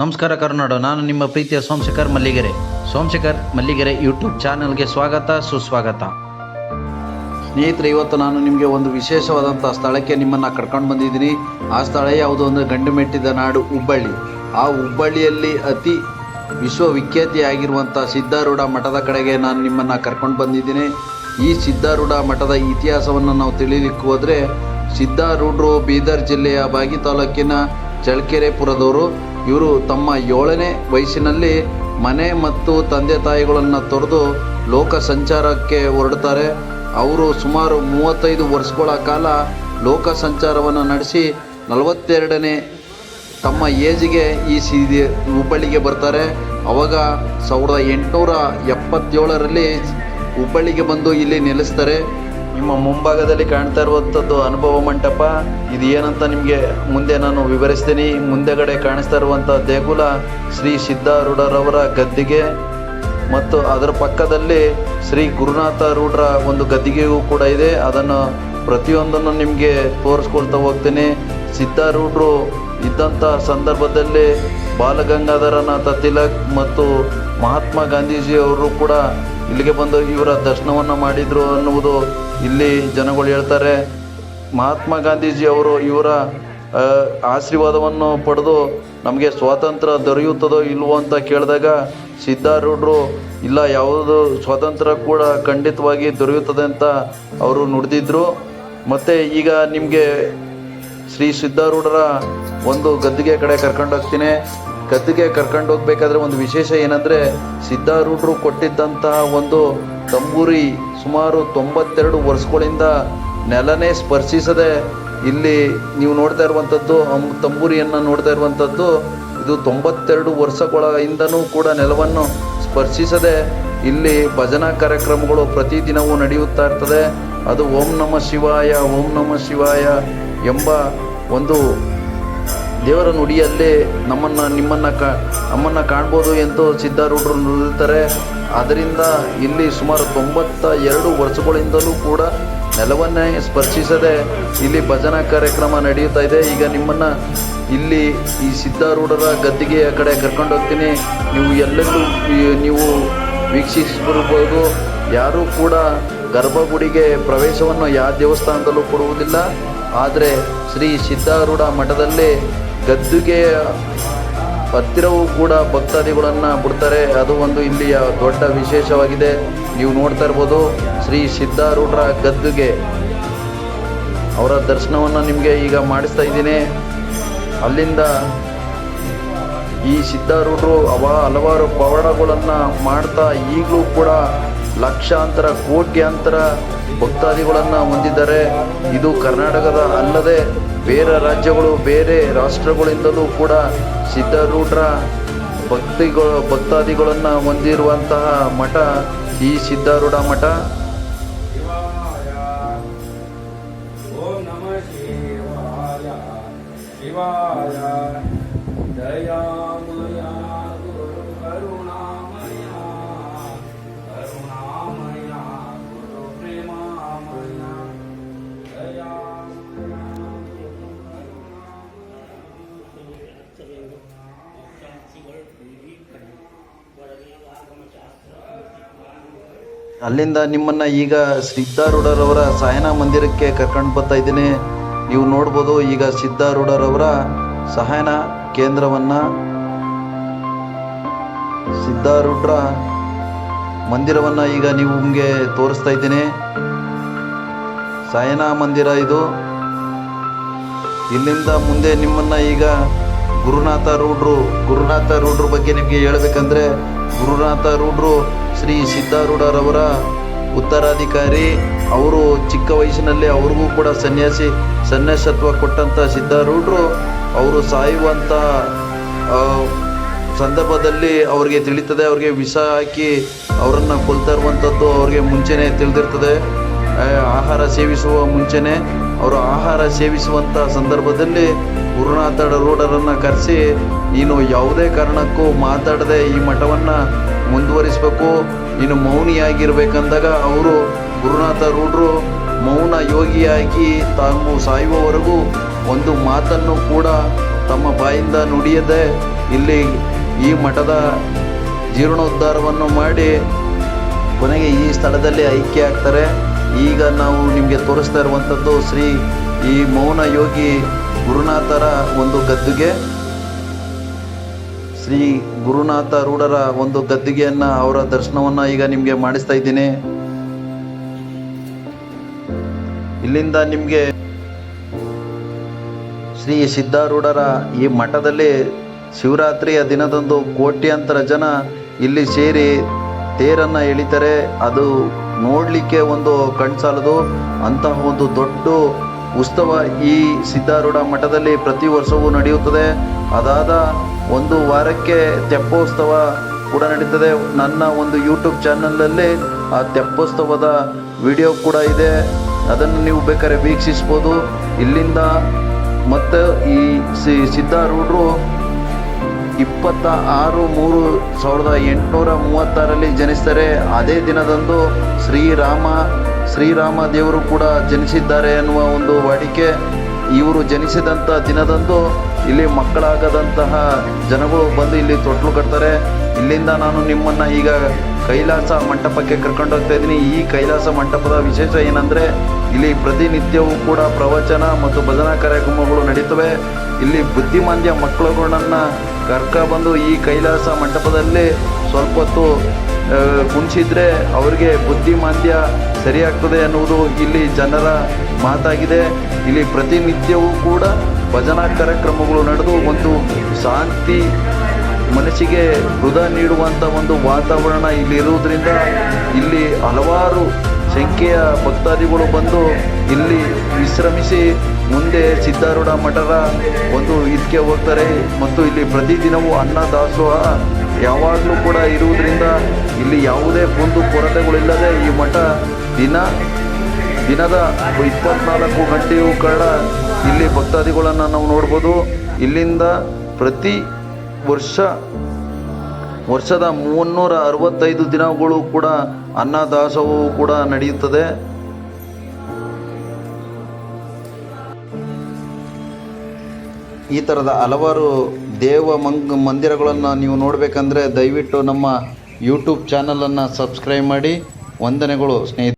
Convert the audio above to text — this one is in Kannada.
ನಮಸ್ಕಾರ ಕರ್ನಾಡು, ನಾನು ನಿಮ್ಮ ಪ್ರೀತಿಯ ಸೋಮಶೇಖರ್ ಮಲ್ಲಿಗೆರೆ. ಸೋಮಶೇಖರ್ ಮಲ್ಲಿಗೆರೆ ಯೂಟ್ಯೂಬ್ ಚಾನೆಲ್ಗೆ ಸ್ವಾಗತ, ಸುಸ್ವಾಗತ. ಸ್ನೇಹಿತರೆ, ಇವತ್ತು ನಾನು ನಿಮಗೆ ಒಂದು ವಿಶೇಷವಾದಂಥ ಸ್ಥಳಕ್ಕೆ ನಿಮ್ಮನ್ನು ಕರ್ಕೊಂಡು ಬಂದಿದ್ದೀನಿ. ಆ ಸ್ಥಳ ಯಾವುದು ಅಂದರೆ ಗಂಡು ಮೆಟ್ಟಿದ ನಾಡು ಹುಬ್ಬಳ್ಳಿ. ಆ ಹುಬ್ಬಳ್ಳಿಯಲ್ಲಿ ಅತಿ ವಿಶ್ವವಿಖ್ಯಾತಿಯಾಗಿರುವಂಥ ಸಿದ್ಧಾರೂಢ ಮಠದ ಕಡೆಗೆ ನಾನು ನಿಮ್ಮನ್ನು ಕರ್ಕೊಂಡು ಬಂದಿದ್ದೀನಿ. ಈ ಸಿದ್ಧಾರೂಢ ಮಠದ ಇತಿಹಾಸವನ್ನು ನಾವು ತಿಳಿಲಿಕ್ಕೆ ಹೋದರೆ ಸಿದ್ಧಾರೂಢರು ಬೀದರ್ ಜಿಲ್ಲೆಯ ಬಾಗಿ ತಾಲೂಕಿನ ಚಳ್ಳಕೆರೆಪುರದವರು ಇವರು ತಮ್ಮ ಏಳನೇ ವಯಸ್ಸಿನಲ್ಲಿ ಮನೆ ಮತ್ತು ತಂದೆ ತಾಯಿಗಳನ್ನು ತೊರೆದು ಲೋಕ ಸಂಚಾರಕ್ಕೆ ಹೊರಡ್ತಾರೆ ಅವರು ಸುಮಾರು ಮೂವತ್ತೈದು ವರ್ಷಗಳ ಕಾಲ ಲೋಕ ಸಂಚಾರವನ್ನು ನಡೆಸಿ ನಲವತ್ತೆರಡನೇ ತಮ್ಮ ಏಜಿಗೆ ಈ ಸೀದಿ ಹುಬ್ಬಳ್ಳಿಗೆ ಬರ್ತಾರೆ. ಅವಾಗ ಸಾವಿರದ ಎಂಟುನೂರ ಎಪ್ಪತ್ತೇಳರಲ್ಲಿ ಹುಬ್ಬಳ್ಳಿಗೆ ಬಂದು ಇಲ್ಲಿ ನೆಲೆಸ್ತಾರೆ. ನಿಮ್ಮ ಮುಂಭಾಗದಲ್ಲಿ ಕಾಣ್ತಾ ಇರುವಂಥದ್ದು ಅನುಭವ ಮಂಟಪ. ಇದು ಏನಂತ ನಿಮಗೆ ಮುಂದೆ ನಾನು ವಿವರಿಸ್ತೀನಿ. ಮುಂದೆಗಡೆ ಕಾಣಿಸ್ತಾ ಇರುವಂಥ ದೇಗುಲ ಶ್ರೀ ಸಿದ್ಧಾರೂಢರವರ ಗದ್ದಿಗೆ ಮತ್ತು ಅದರ ಪಕ್ಕದಲ್ಲಿ ಶ್ರೀ ಗುರುನಾಥ ರೂಢರ ಒಂದು ಗದ್ದಿಗೆಯೂ ಕೂಡ ಇದೆ. ಅದನ್ನು ಪ್ರತಿಯೊಂದನ್ನು ನಿಮಗೆ ತೋರಿಸ್ಕೊಳ್ತಾ ಹೋಗ್ತೀನಿ. ಸಿದ್ಧಾರೂಢರು ಇದ್ದಂಥ ಸಂದರ್ಭದಲ್ಲಿ ಬಾಲಗಂಗಾಧರನಾಥ ತಿಲಕ್ ಮತ್ತು ಮಹಾತ್ಮ ಗಾಂಧೀಜಿಯವರು ಕೂಡ ಇಲ್ಲಿಗೆ ಬಂದು ಇವರ ದರ್ಶನವನ್ನು ಮಾಡಿದರು ಅನ್ನುವುದು ಇಲ್ಲಿ ಜನಗಳು ಹೇಳ್ತಾರೆ, ಮಹಾತ್ಮ ಗಾಂಧೀಜಿ ಅವರು ಇವರ ಆಶೀರ್ವಾದವನ್ನು ಪಡೆದು ನಮಗೆ ಸ್ವಾತಂತ್ರ್ಯ ದೊರೆಯುತ್ತದೋ ಇಲ್ವೋ ಅಂತ ಕೇಳಿದಾಗ ಸಿದ್ಧಾರೂಢರು, ಇಲ್ಲ, ಯಾವುದು ಸ್ವಾತಂತ್ರ್ಯ ಕೂಡ ಖಂಡಿತವಾಗಿ ದೊರೆಯುತ್ತದೆ ಅಂತ ಅವರು ನುಡಿದಿದ್ದರು ಮತ್ತು ಈಗ ನಿಮಗೆ ಶ್ರೀ ಸಿದ್ಧಾರೂಢರ ಒಂದು ಗದ್ದಿಗೆ ಕಡೆ ಕರ್ಕೊಂಡು ಹೋಗ್ತೀನಿ. ಗದ್ದಿಗೆ ಕರ್ಕೊಂಡು ಹೋಗ್ಬೇಕಾದ್ರೆ ಒಂದು ವಿಶೇಷ ಏನಂದರೆ ಸಿದ್ಧಾರೂಢರು ಕೊಟ್ಟಿದ್ದಂತಹ ಒಂದು ತಂಬೂರಿ ಸುಮಾರು ತೊಂಬತ್ತೆರಡು ವರ್ಷಗಳಿಂದ ನೆಲನೇ ಸ್ಪರ್ಶಿಸದೆ ಇಲ್ಲಿ ನೀವು ನೋಡ್ತಾ ಇರುವಂಥದ್ದು ತಂಬೂರಿಯನ್ನು ನೋಡ್ತಾ ಇರುವಂಥದ್ದು, ಇದು ತೊಂಬತ್ತೆರಡು ವರ್ಷಗಳ ಹಿಂದನೂ ಕೂಡ ನೆಲವನ್ನು ಸ್ಪರ್ಶಿಸದೆ ಇಲ್ಲಿ ಭಜನಾ ಕಾರ್ಯಕ್ರಮಗಳು ಪ್ರತಿದಿನವೂ ನಡೆಯುತ್ತಾ ಇರ್ತದೆ. ಅದು ಓಂ ನಮ ಶಿವಾಯ, ಓಂ ನಮ ಶಿವಾಯ ಎಂಬ ಒಂದು ದೇವರ ನುಡಿಯಲ್ಲಿ ನಮ್ಮನ್ನು, ನಿಮ್ಮನ್ನು ಕ, ನಮ್ಮನ್ನು ಕಾಣ್ಬೋದು ಎಂದು ಸಿದ್ಧಾರೂಢರು ನುಡಿತಾರೆ ಅದರಿಂದ ಇಲ್ಲಿ ಸುಮಾರು ತೊಂಬತ್ತ ಎರಡು ವರ್ಷಗಳಿಂದಲೂ ಕೂಡ ನೆಲವನ್ನೇ ಸ್ಪರ್ಶಿಸದೆ ಇಲ್ಲಿ ಭಜನಾ ಕಾರ್ಯಕ್ರಮ ನಡೆಯುತ್ತಾ ಇದೆ. ಈಗ ನಿಮ್ಮನ್ನು ಇಲ್ಲಿ ಈ ಸಿದ್ಧಾರೂಢರ ಗದ್ದಿಗೆಯ ಕಡೆ ಕರ್ಕೊಂಡು ಹೋಗ್ತೀನಿ. ನೀವು ಎಲ್ಲೆಲ್ಲೂ ಈ- ನೀವು ವೀಕ್ಷಿಸಿರ್ಬೋದು ಯಾರೂ ಕೂಡ ಗರ್ಭಗುಡಿಗೆ ಪ್ರವೇಶವನ್ನು ಯಾವ ದೇವಸ್ಥಾನದಲ್ಲೂ ಕೊಡುವುದಿಲ್ಲ. ಆದರೆ ಶ್ರೀ ಸಿದ್ಧಾರೂಢ ಮಠದಲ್ಲಿ ಗದ್ದುಗೆಯ ಹತ್ತಿರವೂ ಕೂಡ ಭಕ್ತಾದಿಗಳನ್ನು ಬಿಡ್ತಾರೆ. ಅದು ಒಂದು ಇಲ್ಲಿಯ ದೊಡ್ಡ ವಿಶೇಷವಾಗಿದೆ. ನೀವು ನೋಡ್ತಾ ಇರ್ಬೋದು, ಶ್ರೀ ಸಿದ್ಧಾರೂಢರ ಗದ್ದುಗೆ. ಅವರ ದರ್ಶನವನ್ನು ನಿಮಗೆ ಈಗ ಮಾಡಿಸ್ತಾ ಇದ್ದೀನಿ. ಅಲ್ಲಿಂದ ಈ ಸಿದ್ಧಾರೂಢರು ಅವ ಹಲವಾರು ಪವಾಡಗಳನ್ನು ಮಾಡ್ತಾ ಈಗಲೂ ಕೂಡ ಲಕ್ಷಾಂತರ, ಕೋಟ್ಯಾಂತರ ಭಕ್ತಾದಿಗಳನ್ನು ಹೊಂದಿದ್ದಾರೆ. ಇದು ಕರ್ನಾಟಕದ ಅಲ್ಲದೆ ಬೇರೆ ರಾಜ್ಯಗಳು, ಬೇರೆ ರಾಷ್ಟ್ರಗಳಿಂದಲೂ ಕೂಡ ಸಿದ್ಧಾರೂಢರ ಭಕ್ತಿಗಳು, ಭಕ್ತಾದಿಗಳನ್ನು ಹೊಂದಿರುವಂತಹ ಮಠ ಈ ಸಿದ್ಧಾರೂಢ ಮಠ. ಶಿವಾಯ. ಅಲ್ಲಿಂದ ನಿಮ್ಮನ್ನು ಈಗ ಸಿದ್ಧಾರೂಢರವರ ಸಾಯನ ಮಂದಿರಕ್ಕೆ ಕರ್ಕೊಂಡು ಬರ್ತಾ ಇದ್ದೀನಿ. ನೀವು ನೋಡ್ಬೋದು ಈಗ ಸಿದ್ಧಾರೂಢರವರ ಸಹಾಯನ ಕೇಂದ್ರವನ್ನು ಸಿದ್ಧಾರೂಢರ ಮಂದಿರವನ್ನು ಈಗ ನೀವು ನಿಮಗೆ ತೋರಿಸ್ತಾ ಇದ್ದೀನಿ. ಸಾಯನ ಮಂದಿರ ಇದು. ಇಲ್ಲಿಂದ ಮುಂದೆ ನಿಮ್ಮನ್ನು ಈಗ ಗುರುನಾಥ ರೂಢರು ಗುರುನಾಥ ರೂಢರ ಬಗ್ಗೆ ನಿಮಗೆ ಹೇಳಬೇಕಂದ್ರೆ ಗುರುನಾಥ ರೂಢರು ಶ್ರೀ ಸಿದ್ಧಾರೂಢರವರ ಉತ್ತರಾಧಿಕಾರಿ. ಅವರು ಚಿಕ್ಕ ವಯಸ್ಸಿನಲ್ಲಿ ಅವ್ರಿಗೂ ಕೂಡ ಸನ್ಯಾಸಿ, ಸನ್ಯಾಸತ್ವ ಕೊಟ್ಟಂಥ ಸಿದ್ಧಾರೂಢರು. ಅವರು ಸಾಯುವಂಥ ಸಂದರ್ಭದಲ್ಲಿ ಅವ್ರಿಗೆ ತಿಳಿತದೆ, ಅವ್ರಿಗೆ ವಿಷ ಹಾಕಿ ಅವರನ್ನು ಕೊಲ್ತಾ ಇರುವಂಥದ್ದು ಅವ್ರಿಗೆ ಮುಂಚೆನೇ ತಿಳಿದಿರ್ತದೆ. ಆಹಾರ ಸೇವಿಸುವ ಮುಂಚೆನೇ, ಅವರು ಆಹಾರ ಸೇವಿಸುವಂಥ ಸಂದರ್ಭದಲ್ಲಿ ಗುರುನಾಥ ರೂಢರನ್ನು ಕರೆಸಿ ನೀನು ಯಾವುದೇ ಕಾರಣಕ್ಕೂ ಮಾತಾಡದೆ ಈ ಮಠವನ್ನು ಮುಂದುವರಿಸಬೇಕು. ನೀನು ಮೌನಿಯಾಗಿರ್ಬೇಕಂದಾಗ ಅವರು ಗುರುನಾಥ ರೂಢರು ಮೌನ ಯೋಗಿಯಾಗಿ ತಾವು ಸಾಯುವವರೆಗೂ ಒಂದು ಮಾತನ್ನು ಕೂಡ ತಮ್ಮ ಬಾಯಿಂದ ನುಡಿಯದೆ ಇಲ್ಲಿ ಈ ಮಠದ ಜೀರ್ಣೋದ್ಧಾರವನ್ನು ಮಾಡಿ ಕೊನೆಗೆ ಈ ಸ್ಥಳದಲ್ಲಿ ಐಕ್ಯ ಆಗ್ತಾರೆ. ಈಗ ನಾವು ನಿಮಗೆ ತೋರಿಸ್ತಾ ಇರುವಂಥದ್ದು ಶ್ರೀ ಈ ಮೌನ ಯೋಗಿ ಗುರುನಾಥರ ಒಂದು ಗದ್ದುಗೆ, ಶ್ರೀ ಗುರುನಾಥ ರೂಢರ ಒಂದು ಗದ್ದುಗೆಯನ್ನು ಅವರ ದರ್ಶನವನ್ನು ಈಗ ನಿಮಗೆ ಮಾಡಿಸ್ತಾ ಇದ್ದೀನಿ. ಇಲ್ಲಿಂದ ನಿಮಗೆ ಶ್ರೀ ಸಿದ್ಧಾರೂಢರ ಈ ಮಠದಲ್ಲಿ ಶಿವರಾತ್ರಿಯ ದಿನದಂದು ಕೋಟ್ಯಂತರ ಜನ ಇಲ್ಲಿ ಸೇರಿ ತೇರನ್ನು ಎಳಿತಾರೆ. ಅದು ನೋಡಲಿಕ್ಕೆ ಒಂದು ಕಣ್ಸಾಲದು. ಅಂತಹ ಒಂದು ದೊಡ್ಡ ಉತ್ಸವ ಈ ಸಿದ್ಧಾರೂಢ ಮಠದಲ್ಲಿ ಪ್ರತಿ ವರ್ಷವೂ ನಡೆಯುತ್ತದೆ. ಅದಾದ ಒಂದು ವಾರಕ್ಕೆ ತೆಪ್ಪೋತ್ಸವ ಕೂಡ ನಡೀತದೆ. ನನ್ನ ಒಂದು ಯೂಟ್ಯೂಬ್ ಚಾನಲಲ್ಲಿ ಆ ತೆಪ್ಪೋತ್ಸವದ ವಿಡಿಯೋ ಕೂಡ ಇದೆ. ಅದನ್ನು ನೀವು ಬೇಕಾದ್ರೆ ವೀಕ್ಷಿಸ್ಬೋದು. ಇಲ್ಲಿಂದ ಮತ್ತು ಈ ಸಿ ಸಿದ್ಧಾರೂಢರು ಇಪ್ಪತ್ತ ಆರು ಮೂರು ಸಾವಿರದ ಎಂಟುನೂರ ಮೂವತ್ತಾರಲ್ಲಿ ಜನಿಸ್ತಾರೆ. ಅದೇ ದಿನದಂದು ಶ್ರೀರಾಮ ಶ್ರೀರಾಮ ದೇವರು ಕೂಡ ಜನಿಸಿದ್ದಾರೆ ಎನ್ನುವ ಒಂದು ವಾಡಿಕೆ ಇವರು ಜನಿಸಿದಂಥ ದಿನದಂದು ಇಲ್ಲಿ ಮಕ್ಕಳಾಗದಂತಹ ಜನಗಳು ಬಂದು ಇಲ್ಲಿ ತೊಟ್ಲು ಕಟ್ತಾರೆ. ಇಲ್ಲಿಂದ ನಾನು ನಿಮ್ಮನ್ನು ಈಗ ಕೈಲಾಸ ಮಂಟಪಕ್ಕೆ ಕರ್ಕೊಂಡು ಹೋಗ್ತಾ ಇದ್ದೀನಿ. ಈ ಕೈಲಾಸ ಮಂಟಪದ ವಿಶೇಷ ಏನಂದರೆ ಇಲ್ಲಿ ಪ್ರತಿನಿತ್ಯವೂ ಕೂಡ ಪ್ರವಚನ ಮತ್ತು ಭಜನಾ ಕಾರ್ಯಕ್ರಮಗಳು ನಡೀತವೆ. ಇಲ್ಲಿ ಬುದ್ಧಿಮಾಂದ್ಯ ಮಕ್ಕಳುಗಳನ್ನು ಕರ್ಕ ಬಂದು ಈ ಕೈಲಾಸ ಮಂಟಪದಲ್ಲಿ ಸ್ವಲ್ಪ ಹೊತ್ತು ಕುಣಿಸಿದ್ರೆ ಅವರಿಗೆ ಬುದ್ಧಿಮಾಂದ್ಯ ಸರಿಯಾಗ್ತದೆ ಅನ್ನುವುದು ಇಲ್ಲಿ ಜನರ ಮಾತಾಗಿದೆ. ಇಲ್ಲಿ ಪ್ರತಿನಿತ್ಯವೂ ಕೂಡ ಭಜನಾ ಕಾರ್ಯಕ್ರಮಗಳು ನಡೆದು ಒಂದು ಶಾಂತಿ ಮನಸ್ಸಿಗೆ ಹೃದ ನೀಡುವಂಥ ಒಂದು ವಾತಾವರಣ ಇಲ್ಲಿ ಇರುವುದರಿಂದ ಇಲ್ಲಿ ಹಲವಾರು ಸಂಖ್ಯೆಯ ಭಕ್ತಾದಿಗಳು ಬಂದು ಇಲ್ಲಿ ವಿಶ್ರಮಿಸಿ ಮುಂದೆ ಸಿದ್ಧಾರೂಢ ಮಠದ ಒಂದು ಇದಕ್ಕೆ ಹೋಗ್ತಾರೆ. ಮತ್ತು ಇಲ್ಲಿ ಪ್ರತಿದಿನವೂ ಅನ್ನ ದಾಸೋಹ ಯಾವಾಗಲೂ ಕೂಡ ಇರುವುದರಿಂದ ಇಲ್ಲಿ ಯಾವುದೇ ಕುಂದು ಕೊರತೆಗಳಿಲ್ಲದೆ ಈ ಮಠ ದಿನ, ದಿನದ ಇಪ್ಪತ್ನಾಲ್ಕು ಗಂಟೆಯೂ ಕೂಡ ಇಲ್ಲಿ ಭಕ್ತಾದಿಗಳನ್ನು ನಾವು ನೋಡ್ಬೋದು. ಇಲ್ಲಿಂದ ಪ್ರತಿ ವರ್ಷ, ವರ್ಷದ ಮುನ್ನೂರ ಅರವತ್ತೈದು ದಿನಗಳು ಕೂಡ ಅನ್ನದಾಸವೂ ಕೂಡ ನಡೆಯುತ್ತದೆ. ಈ ಥರದ ಹಲವಾರು ದೇವ ಮಂಗ್, ಮಂದಿರಗಳನ್ನು ನೀವು ನೋಡಬೇಕಂದ್ರೆ ದಯವಿಟ್ಟು ನಮ್ಮ ಯೂಟ್ಯೂಬ್ ಚಾನಲನ್ನು ಸಬ್ಸ್ಕ್ರೈಬ್ ಮಾಡಿ. ವಂದನೆಗಳು, ಸ್ನೇಹಿತರೆ.